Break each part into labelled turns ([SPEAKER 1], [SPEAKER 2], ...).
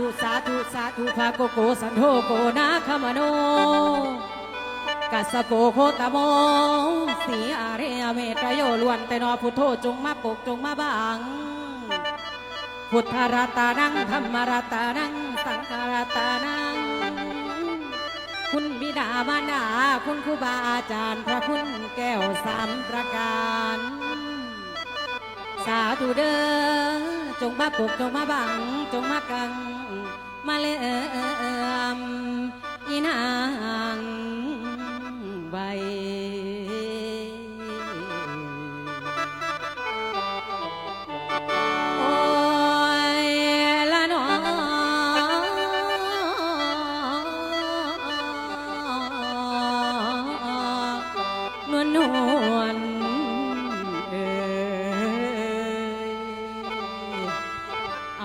[SPEAKER 1] ธุสาธุสาธุภาโกโกสันโธโกนาคมโนกัสโปโคตโมสีอาเรเมตรโยลวนแตนอพุทโธจงมาปกจงมาบังพุทธรัตานังธรรมรัตานังสังฆรัตานัง คุณบิดามารดาคุณครูบาอาจารย์ พระคุณแก้วสามประการ สาธุเด้อจงมาปกจงมาบัง จงมากัง มาเลื่อมอีนางไว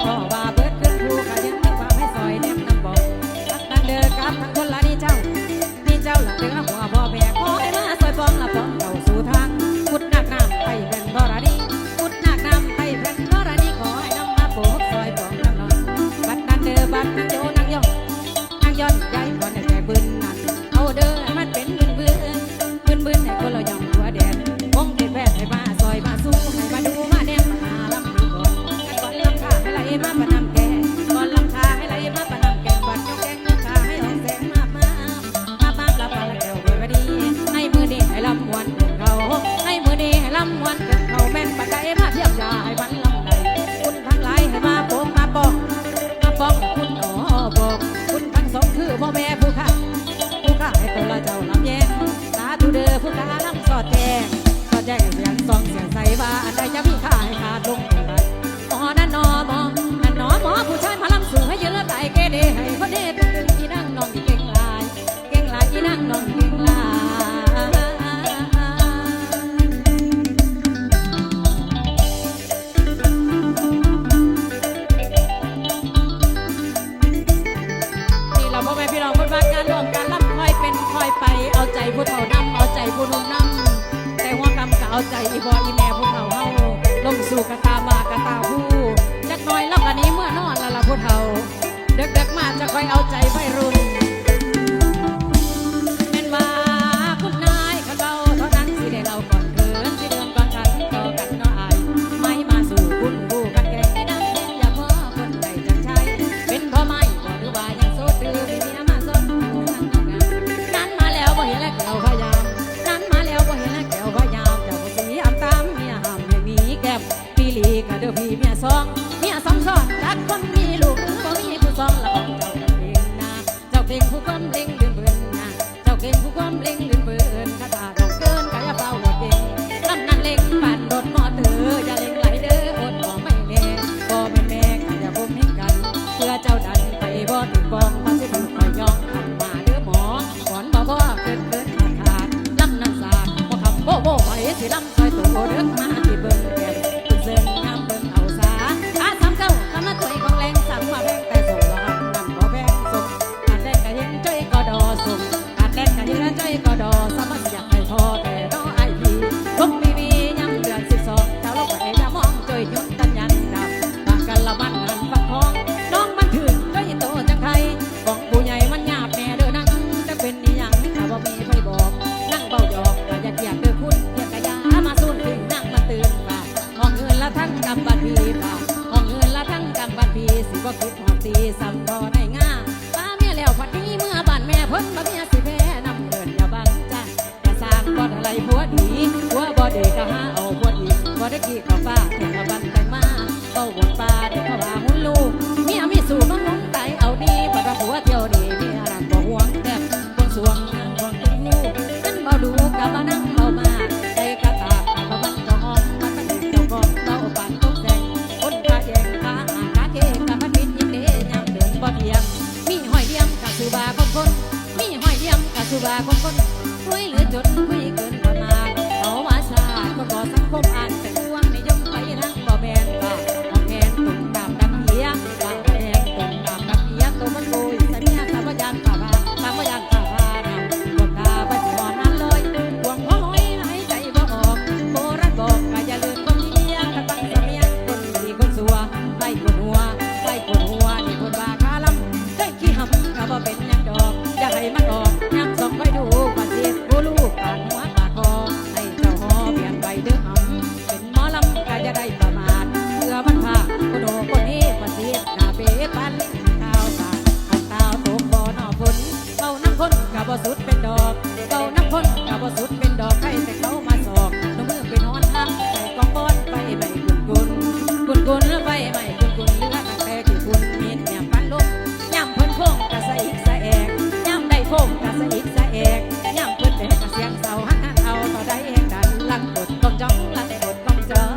[SPEAKER 1] 好吧。 แจ้งสอดแจ้งเสียงซองเสียงใส่ว่าอันใดจะมีค่าให้ขาดลงไปหมอนั่นนอหมอนั่นนอหมอผู้ชายพลังสูงให้เยอะไหลเกเดให้คนเด เอาใจไม่รู้ บ่บ่ไหวสิลำซอยตัวเด็กมา ว่าคนคนรวยเหลือจนคุย ไปใหม่คุณคุณเลือกแต่ที่คุณมีเนี่ยพันลมย่ำเพิ่นโคงกระสะอิกสะแอกย่ำได้โคงกระสะอิกสะแอกย่ำเพิ่นแต่กกะเสียงเสาฮันเอาต่อได้เองดันลังกดต้องจ้องลังกดต้องจ้อง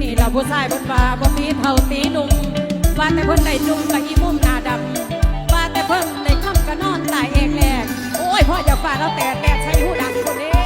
[SPEAKER 1] นี่เราผู้ชายบนฟ้าบนมีเผาตีนุ่มว่าแต่เพิ่นได้จุ่มกับอีมุมหน้าดำว่าแต่เพิ่นได้ทำก็นอนตายเองแหลกโอ้ยพ่ออย่าฝ่าเราแต่แต่ใช้หูดังคนเอง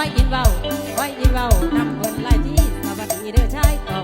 [SPEAKER 1] อยยินเบาคอยยินเบา นำเพิ่นไล่ที่สวัสดีเด้อชายต่อ